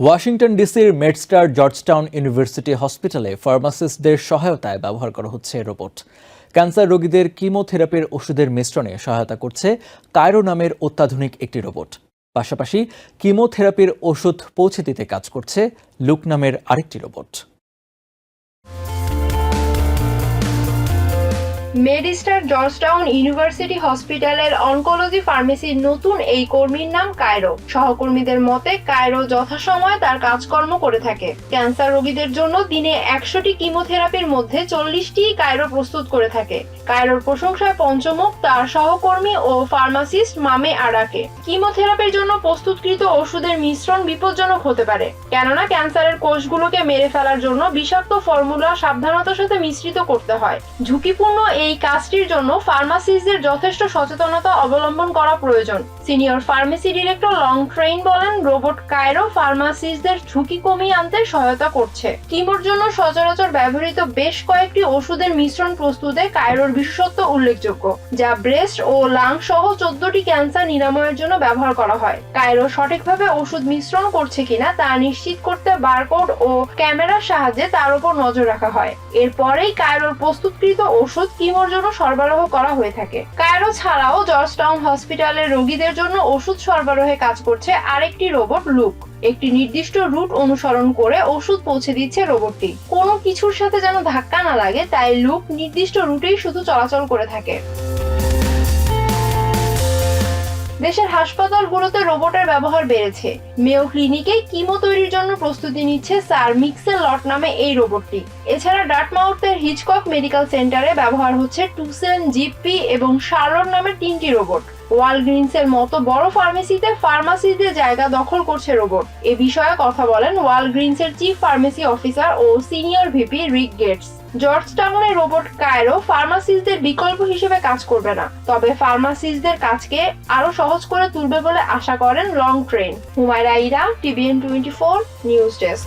Washington ডিসির মেডস্টার Georgetown university হসপিটালে ফার্মাসিস্টদের সহায়তায় ব্যবহার করা হচ্ছে রোবট ক্যান্সার রোগীদের কিমোথেরাপির ওষুধের মিশ্রণে সহায়তা করছে কায়রো নামের অত্যাধুনিক একটি রোবট। পাশাপাশি কিমোথেরাপির ওষুধ পৌঁছে দিতে কাজ করছে লুক নামের আরেকটি রোবট। মেডিস্টার জর্জটাউন ইউনিভার্সিটি হসপিটালের অনকোলজি ফার্মেসির নতুন এই কর্মীর নাম কায়রো। সহকর্মীদের মতে, কায়রো যথাসময়ে তার কাজকর্ম করে থাকে। ক্যান্সার রোগীদের জন্য দিনে একশোটি কিমোথেরাপির মধ্যে চল্লিশটি কায়রো প্রস্তুত করে থাকে। কায়রোর প্রশংসায় পঞ্চমুখ তার সহকর্মী ও ফার্মাসিস্ট মামে আরাকে। কিমোথেরাপির জন্য প্রস্তুতকৃত ওষুধের মিশ্রণ বিপজ্জনক হতে পারে। কেননা ক্যান্সারের কোষগুলোকে মেরে ফেলার জন্য বিষাক্ত ফর্মুলা সাবধানতার সাথে মিশ্রিত করতে হয়। ঝুঁকিপূর্ণ এই কাজটির জন্য ফার্মাসিস্টদের যথেষ্ট সচেতনতা অবলম্বন করা প্রয়োজন। Senior pharmacy director long train বলেন রোবট কায়রো ফার্মাসিস্টদের ঝুঁকি কমিয়ে আনতে সহায়তা করছে। কিমোর জন্য সচরাচর ব্যবহৃত বেশ কয়েকটি ওষুধের মিশ্রণ প্রস্তুতে কায়রোর বিশেষত্ব উল্লেখযোগ্য, যা ব্রেস্ট ও লাং সহ চোদ্দটি ক্যান্সার নিরাময়ের জন্য ব্যবহার করা হয়। কায়রো সঠিকভাবে ওষুধ মিশ্রণ করছে কিনা তা নিশ্চিত করতে বারকোড ও ক্যামেরার সাহায্যে তার উপর নজর রাখা হয়। এরপরেই কায়রোর প্রস্তুতকৃত ওষুধ কিমোর জন্য সরবরাহ করা হয়ে থাকে। কায়রো ছাড়াও জর্জটাউন হসপিটালের রোগীদের জন্য ওষুধ সরবরাহে কাজ করছে আরেকটি রোবট লুক। একটি নির্দিষ্ট রুট অনুসরণ করে ওষুধ পৌঁছে দিচ্ছে রোবটটি। কোনো কিছুর সাথে যেন ধাক্কা না লাগে, তাই লুক নির্দিষ্ট রুটেই শুধু চলাচল করে থাকে। দেশের হাসপাতালগুলোতে রোবটের ব্যবহার বেড়েছে। মেও ক্লিনিকে কিমো তৈরির জন্য প্রস্তুতি নিচ্ছে স্যার মিক্সেল লট নামে এই রোবটটি। এছাড়া ডাটমাউথের হিচকক মেডিকেল সেন্টারে ব্যবহার হচ্ছে টুসেন জিপি এবং শার্লট নামে তিনটি রোবট। ওয়ালগ্রিনসের মতো বড় ফার্মেসিতে ফার্মাসিদের জায়গা দখল করছে রোবট। এ বিষয়ে কথা বলেন ওয়ালগ্রিনসের চিফ ফার্মেসি অফিসার ও সিনিয়র ভিপি রিক গেটস। জর্জ টাউনের রোবট কায়রো ফার্মাসিস্টদের বিকল্প হিসেবে কাজ করবে না, তবে ফার্মাসিস্টদের কাজকে আরও সহজ করে তুলবে বলে আশা করেন long train. Humaira Ira TVN twenty four, news desk.